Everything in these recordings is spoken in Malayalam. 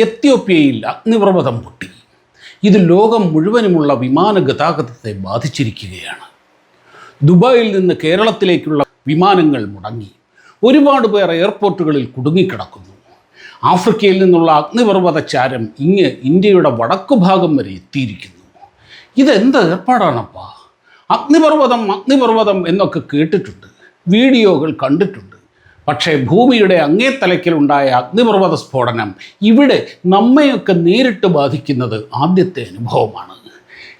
എത്യോപ്യയിൽ അഗ്നിപർവതം പൊട്ടി. ഇത് ലോകം മുഴുവനുമുള്ള വിമാന ഗതാഗതത്തെ ബാധിച്ചിരിക്കുകയാണ്. ദുബായിൽ നിന്ന് കേരളത്തിലേക്കുള്ള വിമാനങ്ങൾ മുടങ്ങി. ഒരുപാട് പേർ എയർപോർട്ടുകളിൽ കുടുങ്ങിക്കിടക്കുന്നു. ആഫ്രിക്കയിൽ നിന്നുള്ള അഗ്നിപർവത ചാരം ഇങ്ങ് ഇന്ത്യയുടെ വടക്കു ഭാഗം വരെ എത്തിയിരിക്കുന്നു. ഇതെന്ത് ഏർപ്പാടാണപ്പാ? അഗ്നിപർവതം അഗ്നിപർവതം എന്നൊക്കെ കേട്ടിട്ടുണ്ട്. വീഡിയോകൾ കണ്ടിട്ടുണ്ട്. പക്ഷേ ഭൂമിയുടെ അങ്ങേത്തലയ്ക്കലുണ്ടായ അഗ്നിപർവത സ്ഫോടനം ഇവിടെ നമ്മയൊക്കെ നേരിട്ട് ബാധിക്കുന്നത് ആദ്യത്തെ അനുഭവമാണ്.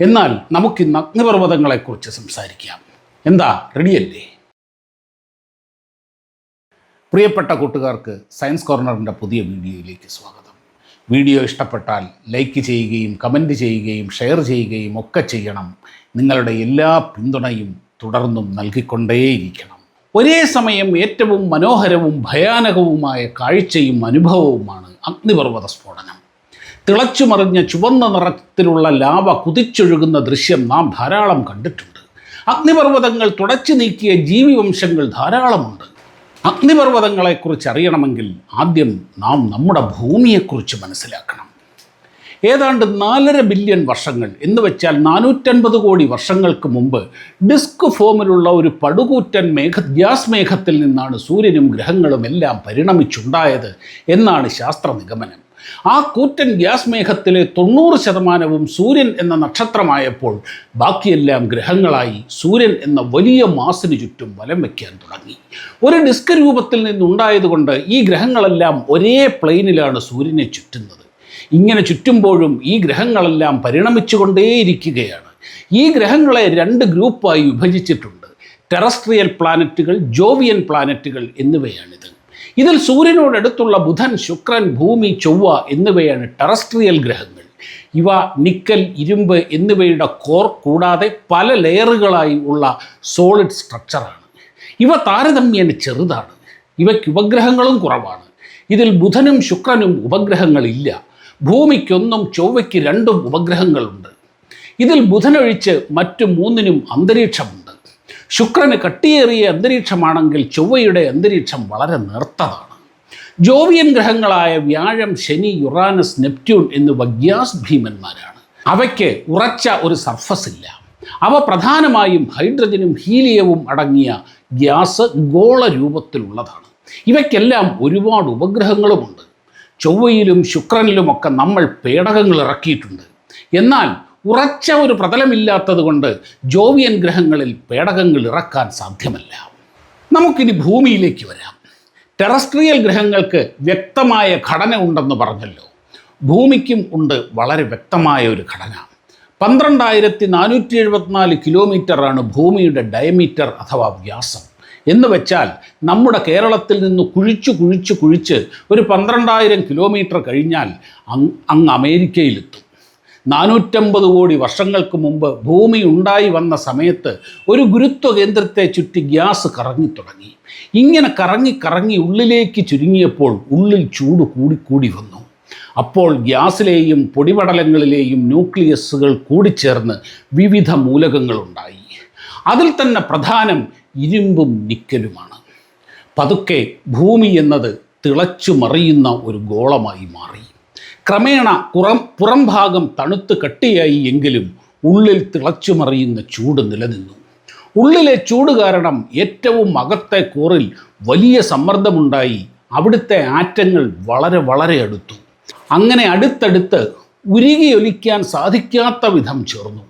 എന്നാൽ നമുക്കിന്ന് അഗ്നിപർവതങ്ങളെക്കുറിച്ച് സംസാരിക്കാം. എന്താ റെഡിയല്ലേ? പ്രിയപ്പെട്ട കൂട്ടുകാർക്ക് സയൻസ് കോർണറിന്റെ പുതിയ വീഡിയോയിലേക്ക് സ്വാഗതം. വീഡിയോ ഇഷ്ടപ്പെട്ടാൽ ലൈക്ക് ചെയ്യുകയും കമന്റ് ചെയ്യുകയും ഷെയർ ചെയ്യുകയും ഒക്കെ ചെയ്യണം. നിങ്ങളുടെ എല്ലാ പിന്തുണയും തുടർന്നും നൽകിക്കൊണ്ടേയിരിക്കണം. ഒരേ സമയം ഏറ്റവും മനോഹരവും ഭയാനകവുമായ കാഴ്ചയും അനുഭവവുമാണ് അഗ്നിപർവത സ്ഫോടനം. തിളച്ചുമറിഞ്ഞ ചുവന്ന നിറത്തിലുള്ള ലാവ കുതിച്ചൊഴുകുന്ന ദൃശ്യം നാം ധാരാളം കണ്ടിട്ടുണ്ട്. അഗ്നിപർവതങ്ങൾ തുടച്ചു നീക്കിയ ജീവിവംശങ്ങൾ ധാരാളമുണ്ട്. അഗ്നിപർവതങ്ങളെക്കുറിച്ച് അറിയണമെങ്കിൽ ആദ്യം നാം നമ്മുടെ ഭൂമിയെക്കുറിച്ച് മനസ്സിലാക്കണം. ഏതാണ്ട് നാലര ബില്യൺ വർഷങ്ങൾ. എന്ന് വെച്ചാൽ നാനൂറ്റൻപത് കോടി വർഷങ്ങൾക്ക് മുമ്പ് ഡിസ്ക് ഫോമിലുള്ള ഒരു പടുകൂറ്റൻ മേഘ ഗ്യാസ് മേഘത്തിൽ നിന്നാണ് സൂര്യനും ഗ്രഹങ്ങളും എല്ലാം പരിണമിച്ചുണ്ടായത് എന്നാണ് ശാസ്ത്ര നിഗമനം ആ കൂറ്റൻ ഗ്യാസ് മേഘത്തിലെ തൊണ്ണൂറ് ശതമാനവും സൂര്യൻ എന്ന നക്ഷത്രമായപ്പോൾ ബാക്കിയെല്ലാം ഗ്രഹങ്ങളായി സൂര്യൻ എന്ന വലിയ മാസിന് ചുറ്റും വലം വയ്ക്കാൻ തുടങ്ങി. ഒരു ഡിസ്ക് രൂപത്തിൽ നിന്നുണ്ടായതുകൊണ്ട് ഈ ഗ്രഹങ്ങളെല്ലാം ഒരേ പ്ലെയിനിലാണ് സൂര്യനെ ചുറ്റുന്നത്. ഇങ്ങനെ ചുറ്റുമ്പോഴും ഈ ഗ്രഹങ്ങളെല്ലാം പരിണമിച്ചുകൊണ്ടേയിരിക്കുകയാണ്. ഈ ഗ്രഹങ്ങളെ രണ്ട് ഗ്രൂപ്പായി വിഭജിച്ചിട്ടുണ്ട്. ടെറസ്ട്രിയൽ പ്ലാനറ്റുകൾ ജോവിയൻ പ്ലാനറ്റുകൾ എന്നിവയാണിത്. ഇതിൽ സൂര്യനോടടുത്തുള്ള ബുധൻ ശുക്രൻ ഭൂമി ചൊവ്വ എന്നിവയാണ് ടെറസ്ട്രിയൽ ഗ്രഹങ്ങൾ. ഇവ നിക്കൽ ഇരുമ്പ് എന്നിവയുടെ കോർ കൂടാതെ പല ലെയറുകളായി ഉള്ള സോളിഡ് സ്ട്രക്ചറാണ്. ഇവ താരതമ്യേന ചെറുതാണ്. ഇവയ്ക്ക് ഉപഗ്രഹങ്ങളും കുറവാണ്. ഇതിൽ ബുധനും ശുക്രനും ഉപഗ്രഹങ്ങളില്ല. ഭൂമിക്കൊന്നും ചൊവ്വയ്ക്ക് രണ്ടും ഉപഗ്രഹങ്ങളുണ്ട്. ഇതിൽ ബുധനൊഴിച്ച് മറ്റു മൂന്നിനും അന്തരീക്ഷമുണ്ട്. ശുക്രന് കട്ടിയേറിയ അന്തരീക്ഷമാണെങ്കിൽ ചൊവ്വയുടെ അന്തരീക്ഷം വളരെ നേർത്തതാണ്. ജോവിയൻ ഗ്രഹങ്ങളായ വ്യാഴം ശനി യുറാനസ് നെപ്റ്റ്യൂൺ എന്നിവ ഗ്യാസ് ഭീമന്മാരാണ്. അവയ്ക്ക് ഉറച്ച ഒരു സർഫസ് ഇല്ല. അവ പ്രധാനമായും ഹൈഡ്രജനും ഹീലിയവും അടങ്ങിയ ഗ്യാസ് ഗോള രൂപത്തിലുള്ളതാണ്. ഇവയ്ക്കെല്ലാം ഒരുപാട് ഉപഗ്രഹങ്ങളുമുണ്ട്. ചൊവ്വയിലും ശുക്രനിലുമൊക്കെ നമ്മൾ പേടകങ്ങൾ ഇറക്കിയിട്ടുണ്ട്. എന്നാൽ ഉറച്ച ഒരു പ്രതലമില്ലാത്തത് കൊണ്ട് ജോവിയൻ ഗ്രഹങ്ങളിൽ പേടകങ്ങൾ ഇറക്കാൻ സാധ്യമല്ല. നമുക്കിനി ഭൂമിയിലേക്ക് വരാം. ടെറസ്ട്രിയൽ ഗ്രഹങ്ങൾക്ക് വ്യക്തമായ ഘടന ഉണ്ടെന്ന് പറഞ്ഞല്ലോ. ഭൂമിക്കും ഉണ്ട് വളരെ വ്യക്തമായ ഒരു ഘടന. പന്ത്രണ്ടായിരത്തി നാനൂറ്റി എഴുപത്തിനാല് കിലോമീറ്ററാണ് ഭൂമിയുടെ ഡയമീറ്റർ അഥവാ വ്യാസം. എന്ന് വെച്ചാൽ നമ്മുടെ കേരളത്തിൽ നിന്ന് കുഴിച്ചു കുഴിച്ചു കുഴിച്ച് ഒരു പന്ത്രണ്ടായിരം കിലോമീറ്റർ കഴിഞ്ഞാൽ അങ് അങ്ങ് അമേരിക്കയിലെത്തും. നാനൂറ്റമ്പത് കോടി വർഷങ്ങൾക്ക് മുമ്പ് ഭൂമി ഉണ്ടായി വന്ന സമയത്ത് ഒരു ഗുരുത്വ കേന്ദ്രത്തെ ചുറ്റി ഗ്യാസ് കറങ്ങി തുടങ്ങി. ഇങ്ങനെ കറങ്ങി കറങ്ങി ഉള്ളിലേക്ക് ചുരുങ്ങിയപ്പോൾ ഉള്ളിൽ ചൂട് കൂടിക്കൂടി വന്നു. അപ്പോൾ ഗ്യാസിലെയും പൊടിപടലങ്ങളിലെയും ന്യൂക്ലിയസുകൾ കൂടിച്ചേർന്ന് വിവിധ മൂലകങ്ങളുണ്ടായി. അതിൽ തന്നെ പ്രധാനം ഇരുമ്പും നിക്കലുമാണ്. പതുക്കെ ഭൂമി എന്നത് തിളച്ചു മറിയുന്ന ഒരു ഗോളമായി മാറി. ക്രമേണ പുറം പുറം ഭാഗം തണുത്ത് കട്ടിയായി എങ്കിലും ഉള്ളിൽ തിളച്ചു മറിയുന്ന ചൂട് നിലനിന്നു. ഉള്ളിലെ ചൂട് കാരണം ഏറ്റവും അകത്തെ കോറിൽ വലിയ സമ്മർദ്ദമുണ്ടായി അവിടുത്തെ ആറ്റങ്ങൾ വളരെ വളരെ അടുത്തു. അങ്ങനെ അടുത്തടുത്ത് ഉരുകിയൊലിക്കാൻ സാധിക്കാത്ത വിധം ചേർന്നു.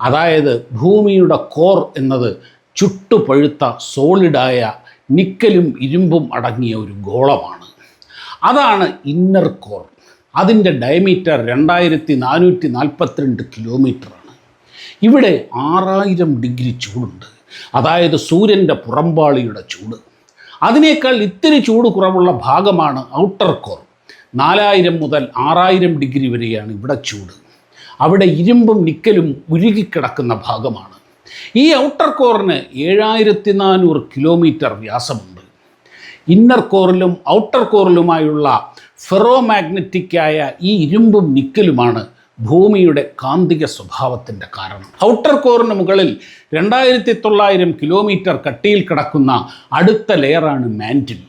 അതായത് ഭൂമിയുടെ കോർ എന്നത് ചുട്ടുപഴുത്ത സോളിഡായ നിക്കലും ഇരുമ്പും അടങ്ങിയ ഒരു ഗോളമാണ്. അതാണ് ഇന്നർ കോർ. അതിന്റെ ഡയമീറ്റർ രണ്ടായിരത്തി നാനൂറ്റി നാൽപ്പത്തിരണ്ട് കിലോമീറ്ററാണ്. ഇവിടെ ആറായിരം ഡിഗ്രി ചൂടുണ്ട്. അതായത് സൂര്യന്റെ പുറംപാളിയുടെ ചൂട്. അതിനേക്കാൾ ഇത്തിരി ചൂട് കുറവുള്ള ഭാഗമാണ് ഔട്ടർ കോർ. നാലായിരം മുതൽ ആറായിരം ഡിഗ്രി വരെയാണ് ഇവിടെ ചൂട്. അവിടെ ഇരുമ്പും നിക്കലും ഉരുകിക്കിടക്കുന്ന ഭാഗമാണ്. ഈ ഔട്ടർ കോറിന് ഏഴായിരത്തി നാനൂറ് കിലോമീറ്റർ വ്യാസമുണ്ട്. ഇന്നർ കോറിലും ഔട്ടർ കോറിലുമായുള്ള ഫെറോ മാഗ്നറ്റിക്കായ ഈ ഇരുമ്പും നിക്കലുമാണ് ഭൂമിയുടെ കാന്തിക സ്വഭാവത്തിന്റെ കാരണം. ഔട്ടർ കോറിന് മുകളിൽ രണ്ടായിരത്തി തൊള്ളായിരം കിലോമീറ്റർ കട്ടിയിൽ കിടക്കുന്ന അടുത്ത ലെയറാണ് മാന്റിൽ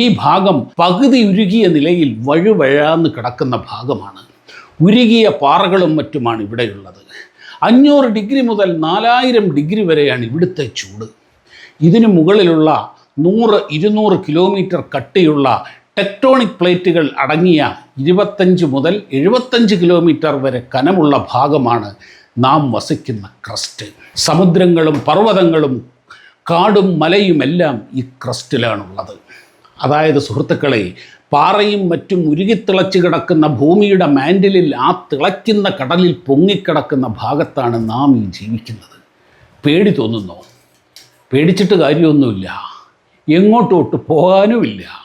ഈ ഭാഗം പകുതി ഉരുകിയ നിലയിൽ വഴുവഴാന്ന് കിടക്കുന്ന ഭാഗമാണ്. ഉരുകിയ പാറകളും മറ്റുമാണ് ഇവിടെയുള്ളത്. അഞ്ഞൂറ് ഡിഗ്രി മുതൽ നാലായിരം ഡിഗ്രി വരെയാണ് ഇവിടുത്തെ ചൂട്. ഇതിനു മുകളിലുള്ള നൂറ് ഇരുന്നൂറ് കിലോമീറ്റർ കട്ടിയുള്ള ടെക്ടോണിക് പ്ലേറ്റുകൾ അടങ്ങിയ ഇരുപത്തഞ്ച് മുതൽ എഴുപത്തഞ്ച് കിലോമീറ്റർ വരെ കനമുള്ള ഭാഗമാണ് നാം വസിക്കുന്ന ക്രസ്റ്റ്. സമുദ്രങ്ങളും പർവതങ്ങളും കാടും മലയുമെല്ലാം ഈ ക്രസ്റ്റിലാണുള്ളത്. അതായത് സുഹൃത്തുക്കളെ പാറയും മറ്റും ഉരുകിത്തിളച്ച് കിടക്കുന്ന ഭൂമിയുടെ മാൻഡിലിൽ ആ തിളയ്ക്കുന്ന കടലിൽ പൊങ്ങിക്കിടക്കുന്ന ഭാഗത്താണ് നാം ഈ ജീവിക്കുന്നത്. പേടി തോന്നുന്നു. പേടിച്ചിട്ട് കാര്യമൊന്നുമില്ല. എങ്ങോട്ടോട്ട് പോകാനുമില്ല.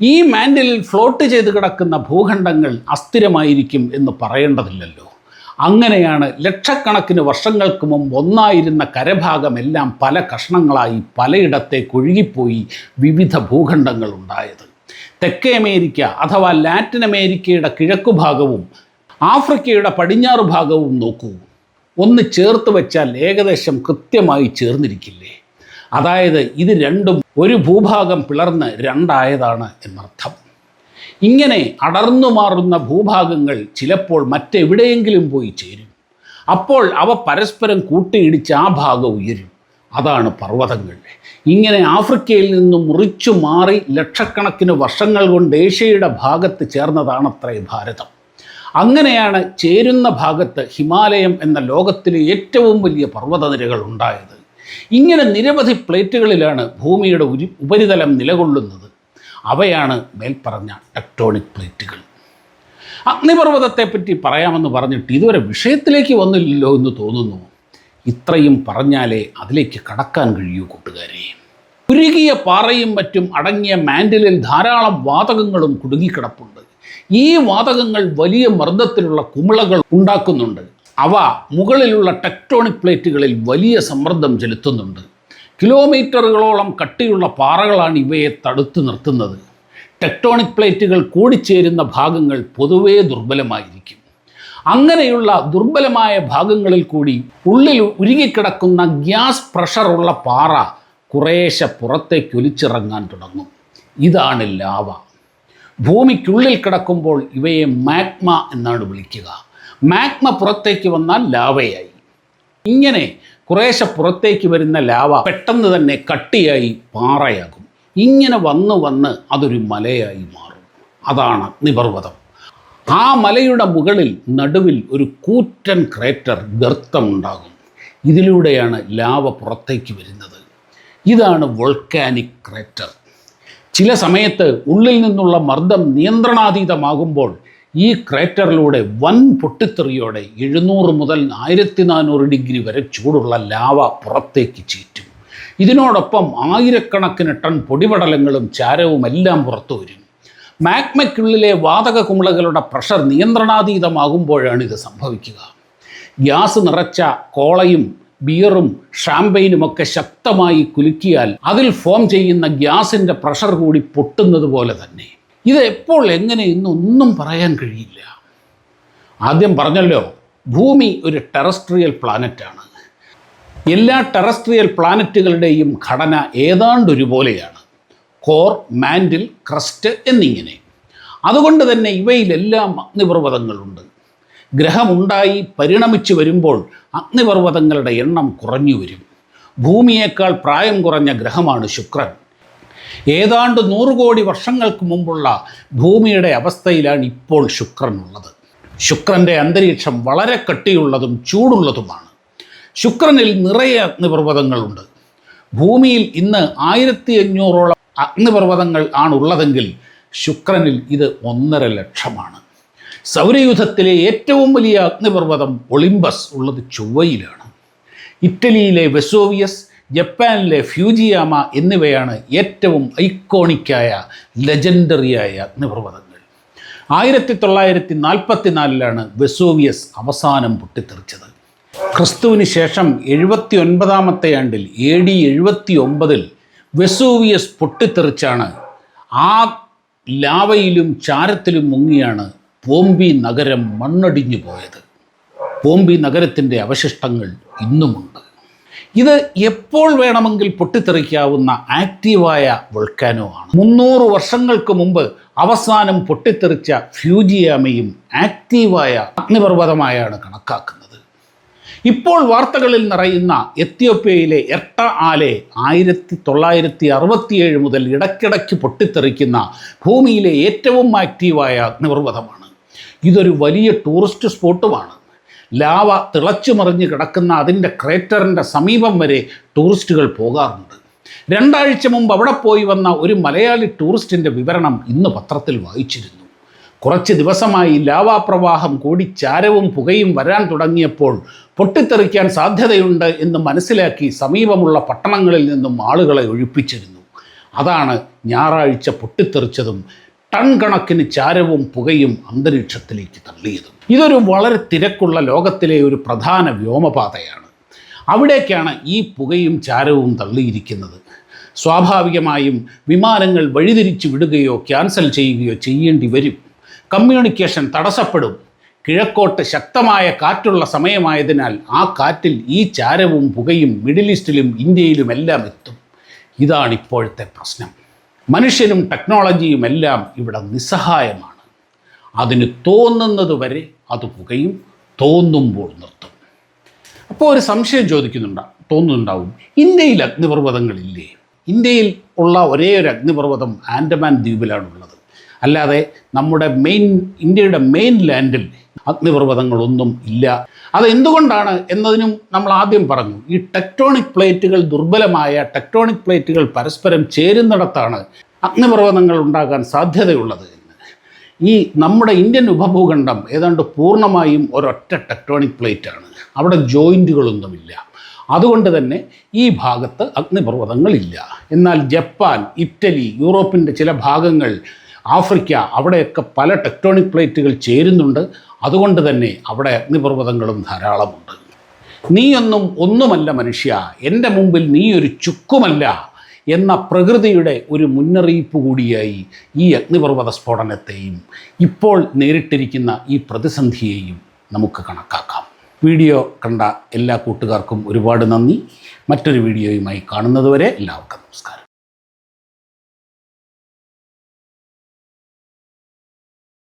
ഈ മാൻഡിലിൽ ഫ്ലോട്ട് ചെയ്ത് കിടക്കുന്ന ഭൂഖണ്ഡങ്ങൾ അസ്ഥിരമായിരിക്കും എന്ന് പറയേണ്ടതില്ലല്ലോ. അങ്ങനെയാണ് ലക്ഷക്കണക്കിന് വർഷങ്ങൾക്ക് മുമ്പ് ഒന്നായിരുന്ന കരഭാഗമെല്ലാം പല കഷ്ണങ്ങളായി പലയിടത്തേക്ക് ഒഴുകിപ്പോയി വിവിധ ഭൂഖണ്ഡങ്ങൾ ഉണ്ടായത്. തെക്കേ അമേരിക്ക അഥവാ ലാറ്റിൻ അമേരിക്കയുടെ കിഴക്കു ഭാഗവും ആഫ്രിക്കയുടെ പടിഞ്ഞാറ് ഭാഗവും നോക്കൂ. ഒന്ന് ചേർത്ത് വെച്ചാൽ ഏകദേശം കൃത്യമായി ചേർന്നിരിക്കില്ലേ? അതായത് ഇത് രണ്ടും ഒരു ഭൂഭാഗം പിളർന്ന് രണ്ടായതാണ് എന്നർത്ഥം. ഇങ്ങനെ അടർന്നു മാറുന്ന ഭൂഭാഗങ്ങൾ ചിലപ്പോൾ മറ്റെവിടെയെങ്കിലും പോയി ചേരും. അപ്പോൾ അവ പരസ്പരം കൂട്ടിയിടിച്ച് ആ ഭാഗം ഉയരും. അതാണ് പർവതങ്ങൾ. ഇങ്ങനെ ആഫ്രിക്കയിൽ നിന്നും മുറിച്ചു മാറി ലക്ഷക്കണക്കിന് വർഷങ്ങൾ കൊണ്ട് ഏഷ്യയുടെ ഭാഗത്ത് ചേർന്നതാണത്രേ ഭാരതം. അങ്ങനെയാണ് ചേരുന്ന ഭാഗത്ത് ഹിമാലയം എന്ന ലോകത്തിലെ ഏറ്റവും വലിയ പർവതനിരകൾ ഉണ്ടായത്. ഇങ്ങനെ നിരവധി പ്ലേറ്റുകളിലാണ് ഭൂമിയുടെ ഉപരിതലം നിലകൊള്ളുന്നത്. അവയാണ് മേൽപ്പറഞ്ഞ ടെക്ടോണിക് പ്ലേറ്റുകൾ. അഗ്നിപർവതത്തെപ്പറ്റി പറയാമെന്ന് പറഞ്ഞിട്ട് ഇതുവരെ വിഷയത്തിലേക്ക് വന്നില്ലല്ലോ എന്ന് തോന്നുന്നു. ഇത്രയും പറഞ്ഞാലേ അതിലേക്ക് കടക്കാൻ കഴിയൂ കൂട്ടുകാരെ. ഉരുകിയ പാറയും മറ്റും അടങ്ങിയ മാൻഡിലിൽ ധാരാളം വാതകങ്ങളും കുടുങ്ങിക്കിടപ്പുണ്ട്. ഈ വാതകങ്ങൾ വലിയ മർദ്ദത്തിലുള്ള കുമിളകൾ ഉണ്ടാക്കുന്നുണ്ട്. അവ മുകളിലുള്ള ടെക്ടോണിക് പ്ലേറ്റുകളിൽ വലിയ സമ്മർദ്ദം ചെലുത്തുന്നുണ്ട്. കിലോമീറ്ററുകളോളം കട്ടിയുള്ള പാറകളാണ് ഇവയെ തടുത്തു നിർത്തുന്നത്. ടെക്ടോണിക് പ്ലേറ്റുകൾ കൂടിച്ചേരുന്ന ഭാഗങ്ങൾ പൊതുവേ ദുർബലമായിരിക്കും. അങ്ങനെയുള്ള ദുർബലമായ ഭാഗങ്ങളിൽ കൂടി ഉള്ളിൽ ഉരുകിക്കിടക്കുന്ന ഗ്യാസ് പ്രഷറുള്ള പാറ കുറേശ്ശെ പുറത്തേക്ക് ഒലിച്ചിറങ്ങാൻ തുടങ്ങും. ഇതാണ് ലാവ. ഭൂമിക്കുള്ളിൽ കിടക്കുമ്പോൾ ഇവയെ മാഗ്മ എന്നാണ് വിളിക്കുക. മാഗ്മ പുറത്തേക്ക് വന്നാൽ ലാവയായി. ഇങ്ങനെ കുറേശ്ശെ പുറത്തേക്ക് വരുന്ന ലാവ പെട്ടെന്ന് തന്നെ കട്ടിയായി പാറയാകും. ഇങ്ങനെ വന്ന് വന്ന് അതൊരു മലയായി മാറും. അതാണ് അഗ്നിപർവതം ആ മലയുടെ മുകളിൽ നടുവിൽ ഒരു കൂറ്റൻ ക്രേറ്റർ ഗർത്തമുണ്ടാകും. ഇതിലൂടെയാണ് ലാവ പുറത്തേക്ക് വരുന്നത്. ഇതാണ് വോൾക്കാനിക് ക്രേറ്റർ. ചില സമയത്ത് ഉള്ളിൽ നിന്നുള്ള മർദ്ദം നിയന്ത്രണാതീതമാകുമ്പോൾ ഈ ക്രേറ്ററിലൂടെ വൻ പൊട്ടിത്തെറിയോടെ എഴുന്നൂറ് മുതൽ ആയിരത്തി നാനൂറ് ഡിഗ്രി വരെ ചൂടുള്ള ലാവ പുറത്തേക്ക് ചീറ്റും. ഇതിനോടൊപ്പം ആയിരക്കണക്കിന് ടൺ പൊടിപടലങ്ങളും ചാരവും എല്ലാം പുറത്തു വരും. മാഗ്മയ്ക്കുള്ളിലെ വാതക കുമിളകളുടെ പ്രഷർ നിയന്ത്രണാതീതമാകുമ്പോഴാണ് ഇത് സംഭവിക്കുക. ഗ്യാസ് നിറച്ച കോളയും ബിയറും ഷാമ്പയിനുമൊക്കെ ശക്തമായി കുലുക്കിയാൽ അതിൽ ഫോം ചെയ്യുന്ന ഗ്യാസിന്റെ പ്രഷർ കൂടി പൊട്ടുന്നത് പോലെ തന്നെ. ഇത് എപ്പോൾ എങ്ങനെ എന്നൊന്നും പറയാൻ കഴിയില്ല. ആദ്യം പറഞ്ഞല്ലോ ഭൂമി ഒരു ടെറസ്ട്രിയൽ പ്ലാനറ്റാണ്. എല്ലാ ടെറസ്ട്രിയൽ പ്ലാനറ്റുകളുടെയും ഘടന ഏതാണ്ട് ഒരുപോലെയാണ് കോർ മാൻഡിൽ ക്രസ്റ്റ് എന്നിങ്ങനെ. അതുകൊണ്ട് തന്നെ ഇവയിലെല്ലാം അഗ്നിപർവതങ്ങളുണ്ട്. ഗ്രഹമുണ്ടായി പരിണമിച്ചു വരുമ്പോൾ അഗ്നിപർവതങ്ങളുടെ എണ്ണം കുറഞ്ഞു വരും. ഭൂമിയേക്കാൾ പ്രായം കുറഞ്ഞ ഗ്രഹമാണ് ശുക്രൻ. ഏതാണ്ട് നൂറ് കോടി വർഷങ്ങൾക്ക് മുമ്പുള്ള ഭൂമിയുടെ അവസ്ഥയിലാണ് ഇപ്പോൾ ശുക്രൻ ഉള്ളത്. ശുക്രന്റെ അന്തരീക്ഷം വളരെ കട്ടിയുള്ളതും ചൂടുള്ളതുമാണ്. ശുക്രനിൽ നിറയെ അഗ്നിപർവതങ്ങളുണ്ട്. ഭൂമിയിൽ ഇന്ന് ആയിരത്തി അഞ്ഞൂറോളം അഗ്നിപർവതങ്ങൾ ആണുള്ളതെങ്കിൽ ശുക്രനിൽ ഇത് ഒന്നര ലക്ഷമാണ്. സൗരയുധത്തിലെ ഏറ്റവും വലിയ അഗ്നിപർവതം ഒളിമ്പസ് ഉള്ളത് ചൊവ്വയിലാണ്. ഇറ്റലിയിലെ വെസോവിയസ് ജപ്പാനിലെ ഫ്യൂജിയാമ എന്നിവയാണ് ഏറ്റവും ഐക്കോണിക്കായ ലെജൻഡറിയായ അഗ്നിപർവതങ്ങൾ. ആയിരത്തി തൊള്ളായിരത്തി നാൽപ്പത്തി നാലിലാണ് വെസോവിയസ് അവസാനം പൊട്ടിത്തെറിച്ചത്. ക്രിസ്തുവിന് ശേഷം എഴുപത്തി ഒൻപതാമത്തെ ആണ്ടിൽ എ ഡി എഴുപത്തി ഒമ്പതിൽ വെസൂവിയസ് പൊട്ടിത്തെറിച്ചാണ് ആ ലാവയിലും ചാരത്തിലും മുങ്ങിയാണ് പോംബി നഗരം മണ്ണടിഞ്ഞു പോയത്. പോംബി നഗരത്തിന്റെ അവശിഷ്ടങ്ങൾ ഇന്നുമുണ്ട്. ഇത് എപ്പോൾ വേണമെങ്കിൽ പൊട്ടിത്തെറിക്കാവുന്ന ആക്റ്റീവായ വൾക്കാനോ ആണ്. മുന്നൂറ് വർഷങ്ങൾക്ക് മുമ്പ് അവസാനം പൊട്ടിത്തെറിച്ച ഫ്യൂജിയാമയും ആക്റ്റീവായ അഗ്നിപർവതമായാണ് കണക്കാക്കുന്നത്. ഇപ്പോൾ വാർത്തകളിൽ നിറയുന്ന എത്യോപ്യയിലെ എർട്ട ആലെ ആയിരത്തി തൊള്ളായിരത്തി അറുപത്തിയേഴ് മുതൽ ഇടയ്ക്കിടയ്ക്ക് പൊട്ടിത്തെറിക്കുന്ന ഭൂമിയിലെ ഏറ്റവും ആക്റ്റീവായ അഗ്നിപർവതമാണ് ഇതൊരു വലിയ ടൂറിസ്റ്റ് സ്പോട്ടുമാണ്. ലാവ തിളച്ചു മറിഞ്ഞ് കിടക്കുന്ന അതിന്റെ ക്രേറ്ററിന്റെ സമീപം വരെ ടൂറിസ്റ്റുകൾ പോകാറുണ്ട്. രണ്ടാഴ്ച മുമ്പ് അവിടെ പോയി വന്ന ഒരു മലയാളി ടൂറിസ്റ്റിന്റെ വിവരണം ഇന്ന് പത്രത്തിൽ വായിച്ചിരുന്നു. കുറച്ച് ദിവസമായി ലാവാപ്രവാഹം കൂടി ചാരവും പുകയും വരാൻ തുടങ്ങിയപ്പോൾ പൊട്ടിത്തെറിക്കാൻ സാധ്യതയുണ്ട് എന്ന് മനസ്സിലാക്കി സമീപമുള്ള പട്ടണങ്ങളിൽ നിന്നും ആളുകളെ ഒഴിപ്പിച്ചിരുന്നു. അതാണ് ഞായറാഴ്ച പൊട്ടിത്തെറിച്ചതും ടൺ കണക്കിന് ചാരവും പുകയും അന്തരീക്ഷത്തിലേക്ക് തള്ളിയതും. ഇതൊരു വളരെ തിരക്കുള്ള ലോകത്തിലെ ഒരു പ്രധാന വ്യോമപാതയാണ്. അവിടേക്കാണ് ഈ പുകയും ചാരവും തള്ളിയിരിക്കുന്നത്. സ്വാഭാവികമായും വിമാനങ്ങൾ വഴിതിരിച്ചു വിടുകയോ ക്യാൻസൽ ചെയ്യുകയോ ചെയ്യേണ്ടി വരും. കമ്മ്യൂണിക്കേഷൻ തടസ്സപ്പെടും. കിഴക്കോട്ട് ശക്തമായ കാറ്റുള്ള സമയമായതിനാൽ ആ കാറ്റിൽ ഈ ചാരവും പുകയും മിഡിൽ ഈസ്റ്റിലും ഇന്ത്യയിലുമെല്ലാം എത്തും. ഇതാണ് ഇപ്പോഴത്തെ പ്രശ്നം. മനുഷ്യനും ടെക്നോളജിയും എല്ലാം ഇവിടെ നിസ്സഹായമാണ്. അതിന് തോന്നുന്നത് വരെ അത് പുകയും തോന്നുമ്പോൾ നിർത്തും. അപ്പോൾ ഒരു സംശയം ചോദിക്കുന്നുണ്ടാ തോന്നുന്നുണ്ടാവും. ഇന്ത്യയിൽ അഗ്നിപർവതങ്ങളില്ലേ? ഇന്ത്യയിൽ ഉള്ള ഒരേ ഒരു അഗ്നിപർവതം ആൻഡമാൻ ദ്വീപിലാണുള്ളത്. അല്ലാതെ നമ്മുടെ മെയിൻ ഇന്ത്യയുടെ മെയിൻ ലാൻഡിൽ അഗ്നിപർവതങ്ങളൊന്നും ഇല്ല. അതെന്തുകൊണ്ടാണ് എന്നതിനും നമ്മൾ ആദ്യം പറഞ്ഞു. ഈ ടെക്ടോണിക് പ്ലേറ്റുകൾ ദുർബലമായ ടെക്ടോണിക് പ്ലേറ്റുകൾ പരസ്പരം ചേരുന്നിടത്താണ് അഗ്നിപർവതങ്ങൾ ഉണ്ടാകാൻ സാധ്യതയുള്ളത് ഈ നമ്മുടെ ഇന്ത്യൻ ഉപഭൂഖണ്ഡം ഏതാണ്ട് പൂർണമായും ഒരൊറ്റ ടെക്ടോണിക് പ്ലേറ്റാണ് അവിടെ ജോയിന്റുകളൊന്നുമില്ല അതുകൊണ്ട് തന്നെ ഈ ഭാഗത്ത് അഗ്നിപർവതങ്ങളില്ല. എന്നാൽ ജപ്പാൻ ഇറ്റലി യൂറോപ്പിന്റെ ചില ഭാഗങ്ങൾ ആഫ്രിക്ക അവിടെയൊക്കെ പല ടെക്ടോണിക് പ്ലേറ്റുകൾ ചേരുന്നുണ്ട്. അതുകൊണ്ട് തന്നെ അവിടെ അഗ്നിപർവതങ്ങളും ധാരാളമുണ്ട്. നീയൊന്നും ഒന്നുമല്ല മനുഷ്യ. എന്റെ മുമ്പിൽ നീ ഒരു ചുക്കുമല്ല എന്ന പ്രകൃതിയുടെ ഒരു മുന്നറിയിപ്പ് കൂടിയായി ഈ അഗ്നിപർവത സ്ഫോടനത്തെയും ഇപ്പോൾ നേരിട്ടിരിക്കുന്ന ഈ പ്രതിസന്ധിയെയും നമുക്ക് കണക്കാക്കാം. വീഡിയോ കണ്ട എല്ലാ കൂട്ടുകാർക്കും ഒരുപാട് നന്ദി. മറ്റൊരു വീഡിയോയുമായി കാണുന്നതുവരെ എല്ലാവർക്കും